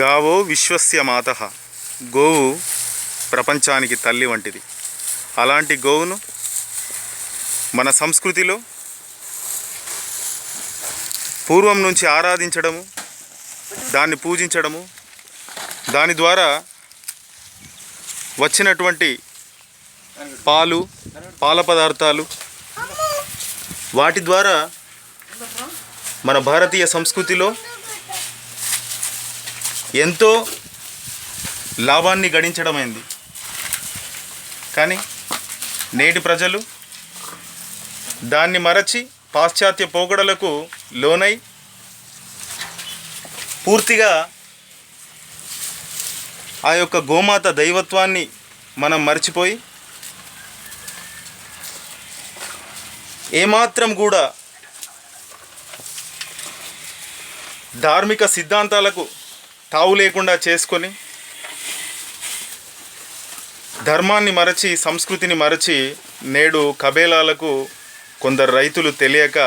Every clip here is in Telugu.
గావో విశ్వస్య మాత. గోవు ప్రపంచానికి తల్లి వంటిది. అలాంటి గోవును మన సంస్కృతిలో పూర్వం నుంచి ఆరాధించడము దాన్ని పూజించడము దాని ద్వారా వచ్చినటువంటి పాలు పాల పదార్థాలు వాటి ద్వారా మన భారతీయ సంస్కృతిలో ఎంతో లాభాన్ని గడించడమైంది. కానీ నేటి ప్రజలు దాన్ని మరచి పాశ్చాత్య పోకడలకు లోనై పూర్తిగా ఆ యొక్క గోమాత దైవత్వాన్ని మనం మర్చిపోయి ఏమాత్రం కూడా ధార్మిక సిద్ధాంతాలకు తావు లేకుండా చేసుకొని ధర్మాన్ని మరచి సంస్కృతిని మరచి నేడు కబేలాలకు కొందరు రైతులు తెలియక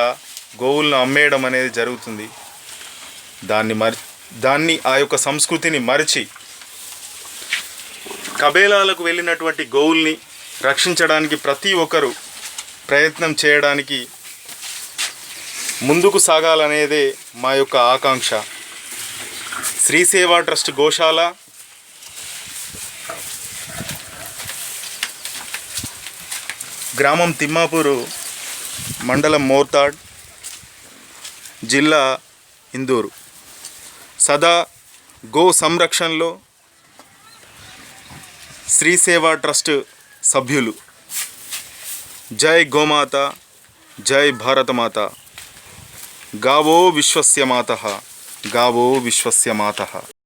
గోవులను అమ్మేయడం అనేది జరుగుతుంది. దాన్ని మరి దాన్ని ఆ యొక్క సంస్కృతిని మరచి కబేలాలకు వెళ్ళినటువంటి గోవుల్ని రక్షించడానికి ప్రతి ఒక్కరు ప్రయత్నం చేయడానికి ముందుకు సాగాలనేదే మా యొక్క ఆకాంక్ష. శ్రీ సేవా ట్రస్ట్ గోశాల. గ్రామం తిమ్మాపూరు మండలం మోర్తాడ్ జిల్లా ఇందూరు. సదా గో సంరక్షణలో శ్రీ సేవా ట్రస్ట్ సభ్యులు. జై గోమాత జై భారతమాత. గావో విశ్వస్య మాత. గావో విశ్వస్య మాత